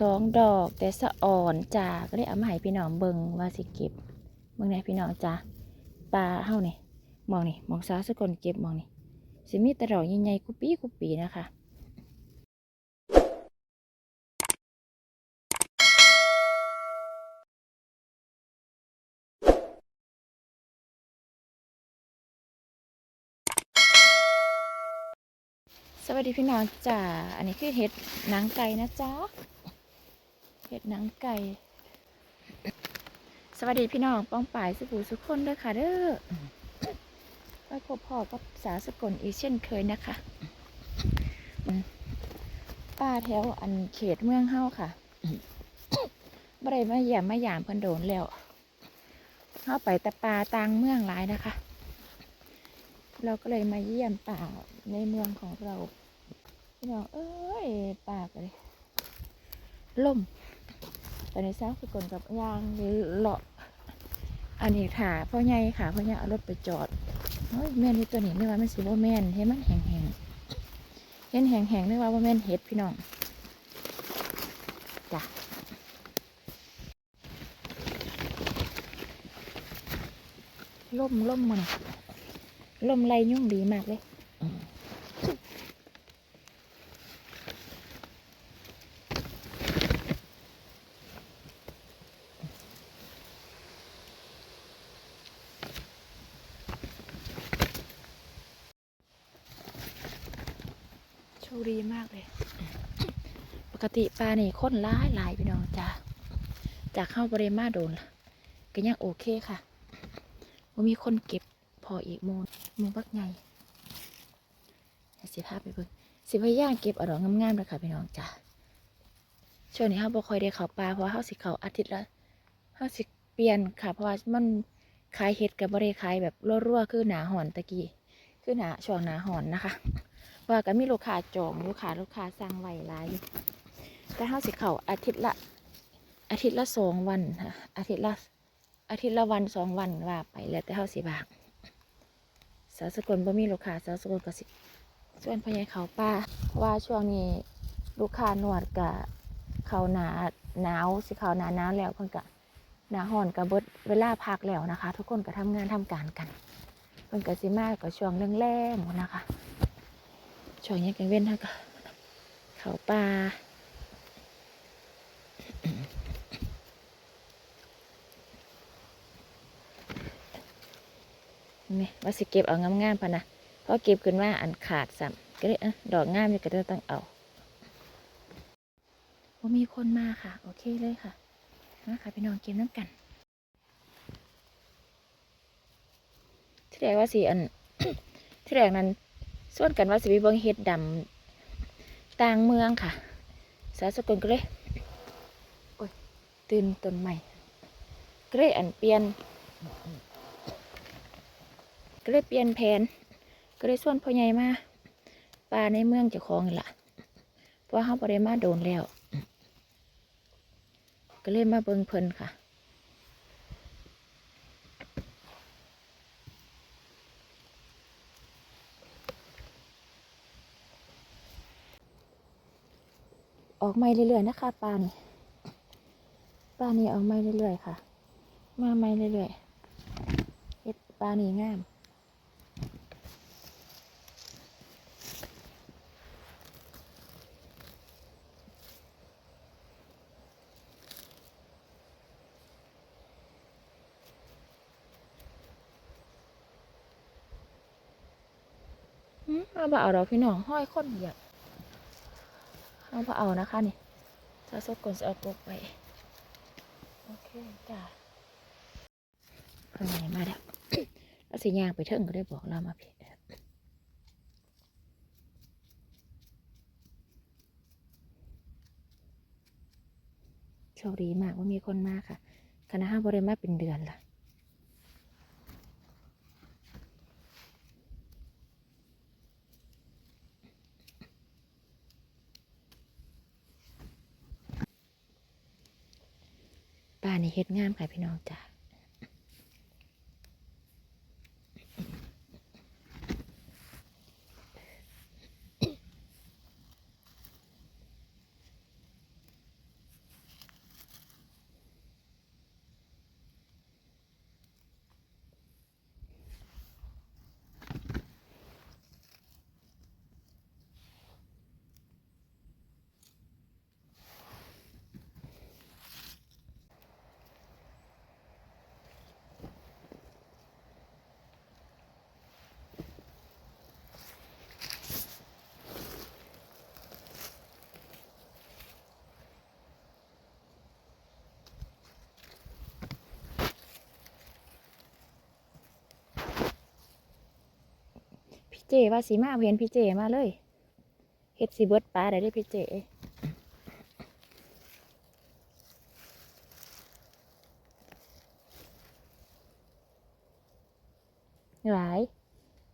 สองดอกแต่สะอ่อนจ้าก็เลยเอามาให้พี่น้องเบิงว่าสิเก็บเบิ่งไหนพี่น้องจ้าปลาเฮานี่มองนี่มองสาสกลเก็บมองนี่สิมีต่ดอกใหญ่ๆกุปี้กุปีนะคะสวัสดีพี่น้องจ้า อันนี้คือเห็ดหนังไก่นะจ๊ะ เห็ดหนังไก่ สวัสดีพี่น้องป้องป่ายสุภูสุขคนเด้อค่ะเด้อไปพบพ่อกับสาสกลอีกเช่นเคยนะคะป้าแถวอันเขตเมืองเฮาค่ะบ่ได้มาแย่มมาหยามเพิ่นโดนแล้วเฮาไปแต่ป่าต่างเมืองหลายนะคะ เราก็เลยมาเยี่ยมป่าในเมืองของเราพี่น้องเอ้ยป่ากันเลยล่ม ตอนนี้สาวสกลกับยางเลาะอันนี้ค่ะพ่อใหญ่ค่ะพ่อใหญ่เอารถไปจอดเฮ้ยแม่นี่ตัวนี้ไม่ว่ามันสิบ่แม่นเห็นมันแห้งแห้งๆเห็นแห้งแห้งๆไม่ว่าบ่แม่นเห็ดพี่น้องจ้ะล่มล่มมันลมไรยุ่งดีมากเลยโชคดีมากเลย ปก ติปลานี่ค้นร้ายหลายพี่น้องจ้าจากเข้าบริมาโดนก็ยังโอเคค่ะว่ามีคนเก็บพออีกโมนโมบักไงสิภาพไปเบิ่งสิพยายามเก็บเอาดอกงามๆเลยค่ะพี่น้องจ้าช่วงนี้เขาบ่ค่อยได้เขาปลาเพราะว่าเขาสิเขาอาทิตย์ละเขาสิเปลี่ยนค่ะ เพราะว่ามันขายเห็ดกับบริขายแบบรั่วๆคือหนาหอนตะกี้คือหนาช่วงหนาหอนนะคะว่าก็มีลูกค้าจองลูกค้าลูกค้าสั่งไว้หลาย แต่เขาสิเข้าอาทิตย์ละ อาทิตย์ละสองวันค่ะอาทิตย์ละอาทิตย์ละวันสองวันว่าไปแล้วแต่เขาสิบางสาวสกลบ่มีลูกค้าสาวสกลก็สิส่วนพญายเขาป้าว่าช่วงนี้ลูกค้านวดกับเขาหนาหนาวสิเขาหนาหนาวแล้วเพิ่นกะหนาห่อนกับเบิดเวลาพักแล้วนะคะ ทุกคนก็ทำงานทำการกันเพิ่นก็สิมากกับช่วงแรงๆนะคะช่วงนี้กังเว้นเท่ากับเขาป่า นี่ว่าสิเก็บเอางามๆพะนะเพราะเก็บขึ้นมาอันขาดซ้ำก็เลยเอ้อดอกงามนี่ก็เลยต้องเอาว่ามีคนมาค่ะ โอเคเลยค่ะมาค่ะพี่น้องเก็บน้ำกันที่แรกว่าสิอันที่แรกนั้นส่วนกันว่าสิไปเบิ่งเห็ดดำต่างเมืองค่ะ สาวสกลก็เลยโอ้ยตื่นต้นใหม่ก็เลยอันเปลี่ยน ก็เลยเปลี่ยนแผน ก็เลยส่วนพ่อใหญ่มาป่าในเมืองเจ้าของนี่ละเพราะว่าเขาบ่ได้มาโดนแล้ว ก็เลยมาเบิ่งเพิ่นค่ะออกไม่เรื่อยๆนะคะปลานี่ปลานี่ออกไม่เรื่อยๆค่ะ มาไม่เรื่อยๆเฮ็ดปลานี่งาม เอาบ่เอาดอกพี่น้องห้อยคนเหยียบเอาบ่เอานะคะนี่ถ้าสดก่อนจะเอาปกไป โอเคจ้าเพิ่นไหนมาแล้วแล้วสิยางไปเถิงก็ได้บอกเรามาพี่โชคดีมากว่ามีคนมากค่ะคณะห้าบริมาเป็นเดือนละ นี่เฮ็ดงามค่ะพี่น้องจ้า เจว่าสีมาเห็นพี่เจมาเลยเฮ็ดสีเบิดปลาได้เด้พี่เจหลาย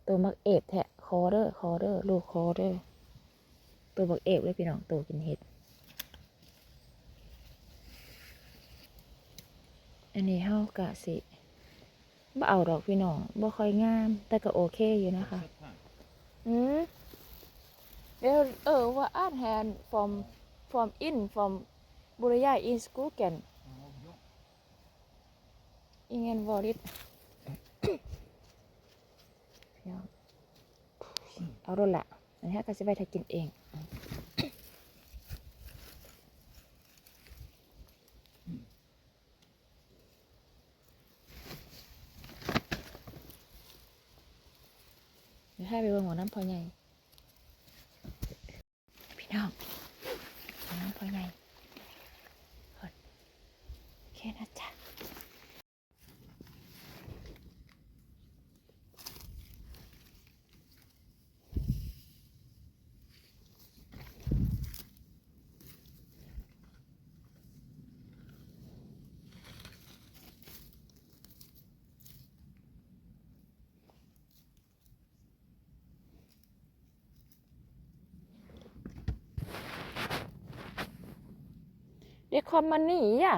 ตัวมักเอฟแทะคอเด้อคอเด้อลูกคอเด้อตัวบักเอฟเลยพี่น้องตัวกินเห็ด อันนี้เฮากะสิบ่เอาดอกพี่น้องบ่ค่อยงาม แต่ก็โอเคอยู่นะคะ เดี๋ยวเออว่าอ่านแทน from from in from บุรยา in school กันอิงเงินวอลิตเอารถละอันนี้ก็จะไปทากินเอง เดี๋ยวให้ไปเบิ่งหัวน้ำพอใหญ่พี่น้องหัวน้ำพอใหญ่กดโอเคนะจ๊ะ เด็ก คอมมันหนีอะ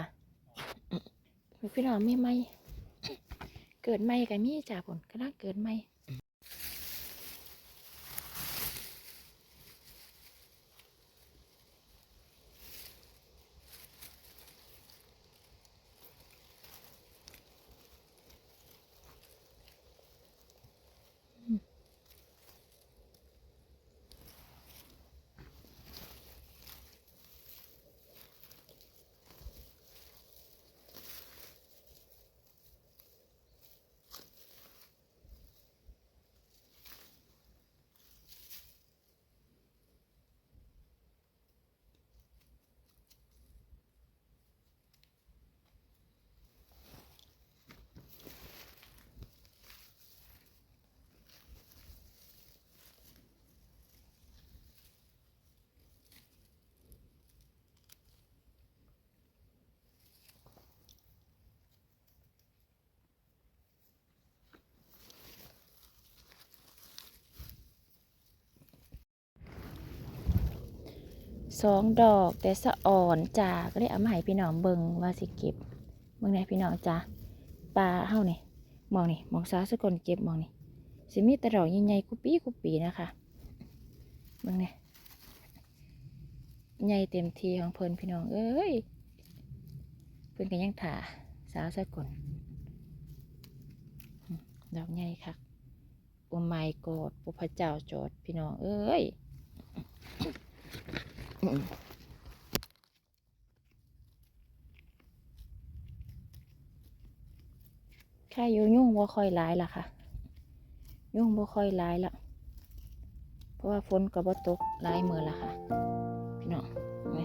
พี่น้องมีไหมเกิดไหมกับมีจ่าผลกำลังเกิดไหม สองดอกแต่สะอ่อนจาก็เลยเอามาให้พี่น้องเบิ่งว่าสิเก็บเบิ่งไหนพี่น้องจ้าปลาเฮานี่มองนี่มองซ้าสกลเก็บมองนี่สิมีต่ดอกใหญ่ๆกุปีกุปีนะคะเบิ่งนี่ใหญ่เต็มทีของเพิ่นพี่น้องเอ้ยเพิ่นก็ยังถ่าสาวสกลดอกใหญ่ค่ะโอ้ไม่กอดปุพะเจ้าโจดพี่น้องเอ้ย ค่อยู่ยุ่งบ่ค่อยหลายล่ะค่ะ ยุ่งบ่ค่อยหลายละเพราะว่าฝนก็บ่ตกหลายมือละค่ะพี่น้องไหม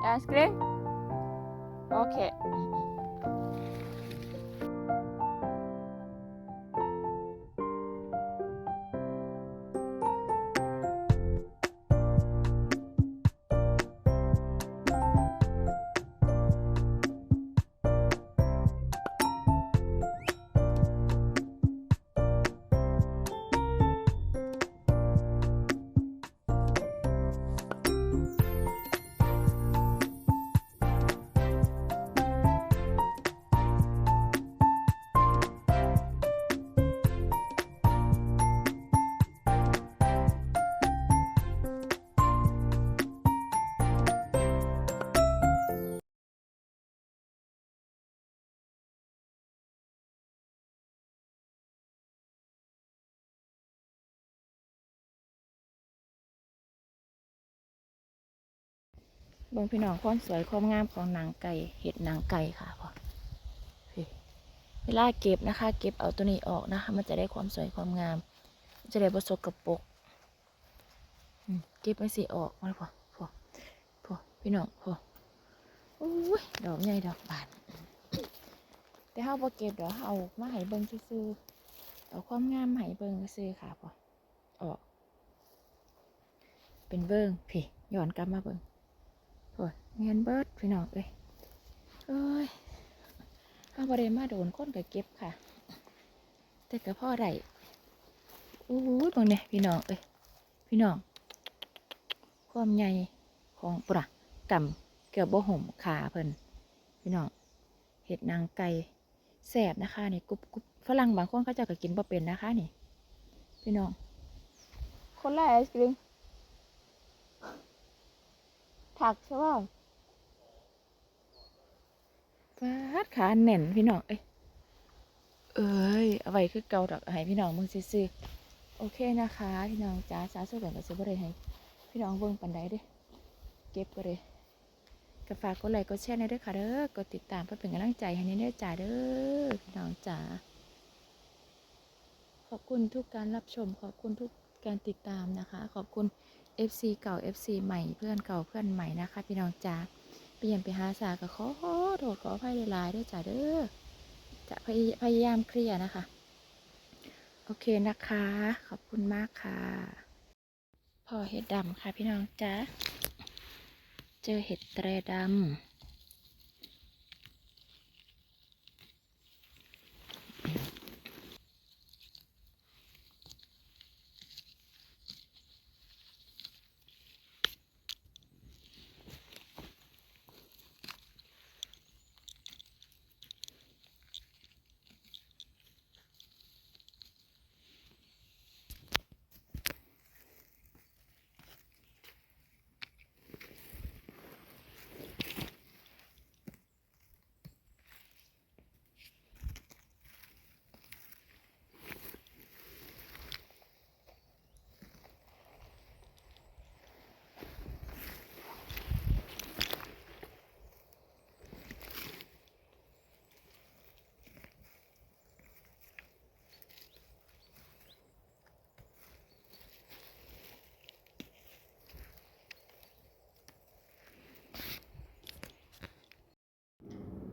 ไอศครีมโอเค เบิ่งพี่น้องความสวยความงามของหนังไก่เห็ดหนังไก่ค่ะพ่อนี่เวลาเก็บนะคะ เก็บเอาตัวนี้ออกนะคะ มันจะได้ความสวยความงาม จะได้ประสบกับปกเก็บไม่สีออกมาพ่อพ่อพ่อพี่น้องพ่ออุ้ยดอกใหญ่ดอกบานแต่เฮาบ่เก็บเดี๋ยวเอามาให้เบิ่งซื่อๆเอาความงามให้เบิ่งซื่อค่ะพอออก เป็นเบิ่งพี่ย้อนกลับมาเบิ่งโอ้ย เงียนเบิดพี่น้องเอ้ยเอ้ยเฮาบ่ได้มาโดนคนก็เก็บค่ะ แต่ก็พอได้อู้ยเบิ่งเนี่ยพี่น้องเอ้ยพี่น้อง ความใหญ่ของปะกำเกือบบ่ห่มขาเพิ่นพี่น้องเห็ดนางไก่แสบนะคะนี่กรุบกรุบฝรั่งบางคนเขาจะก็กินบ่เป็นนะคะนี่ พี่น้อง คนแรกไอศกรีมถักใช่ป่า ฟาดขาแน่นพี่น้อง เอ้ย เอ้ย เอาไว้คือเกาดอกให้พี่น้องมึงซื้อโอเคนะคะ พี่น้องจ้าสาวสวยกับซื้อบ่ได้ให้ พี่น้องเบิ่งปันไดเด้เก็บก็เลยก็ฝากกดไลค์กดแชร์ในด้อค่ะเด้อกดติดตามเพื่อเป็นกำลังใจให้ในเด้อจ้าเด้อพี่น้องจ๋าขอบคุณทุกการรับชม ขอบคุณทุกการติดตามนะคะ ขอบคุณ FC เก่า FC ใหม่เพื่อนเก่าเพื่อนใหม่นะคะ พี่น้องจ๋า เปลี่ยนไปหาสาก็ขอโทษขออภัยหลายๆด้วยจ้ะเด้อจะพยพยายามเคลียร์นะคะ โอเคนะคะ ขอบคุณมากค่ะ พอเห็ดดำค่ะพี่น้องจ๊ะเจอเห็ดแตรดำ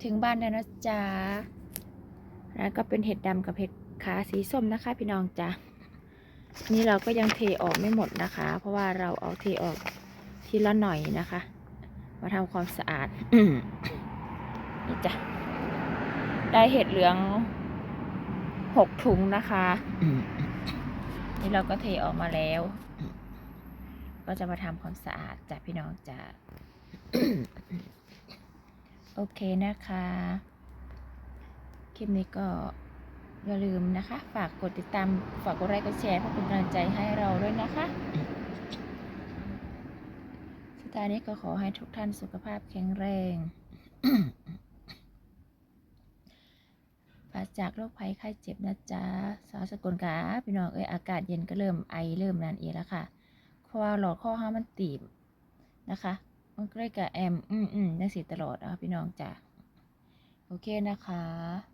ถึงบ้านแล้วนะจ๊ะแล้วก็เป็นเห็ดดำกับเห็ดขาสีส้มนะคะ พี่น้องจ๊ะอันนี่เราก็ยังเทออกไม่หมดนะคะ เพราะว่าเราเอาเทออกทีละหน่อยนะคะ มาทำความสะอาดนี่จ้ะได้เห็ดเหลืองหกถุงนะคะ นี่เราก็เทออกมาแล้ว ก็จะมาทำความสะอาดจ้ะพี่น้องจ้ะ โอเคนะคะ คลิปนี้ก็อย่าลืมนะคะ ฝากกดติดตาม ฝากกดไลค์กดแชร์เพื่อเป็นกำลังใจให้เราด้วยนะคะสุดท้ายนี้ก็ขอให้ทุกท่านสุขภาพแข็งแรงปราศจากโรคภัยไข้เจ็บนะจ๊ะ สาวสกุลกาพี่น้องเอ้ยอากาศเย็นก็เริ่มไอเริ่มนั่นเองแล้วค่ะเพราะว่าหลอดข้อห้ามันตีบนะคะ มันใกล้กับแอม อืมอืมได้สิตลอดอะพี่น้องจ้ะโอเคนะคะ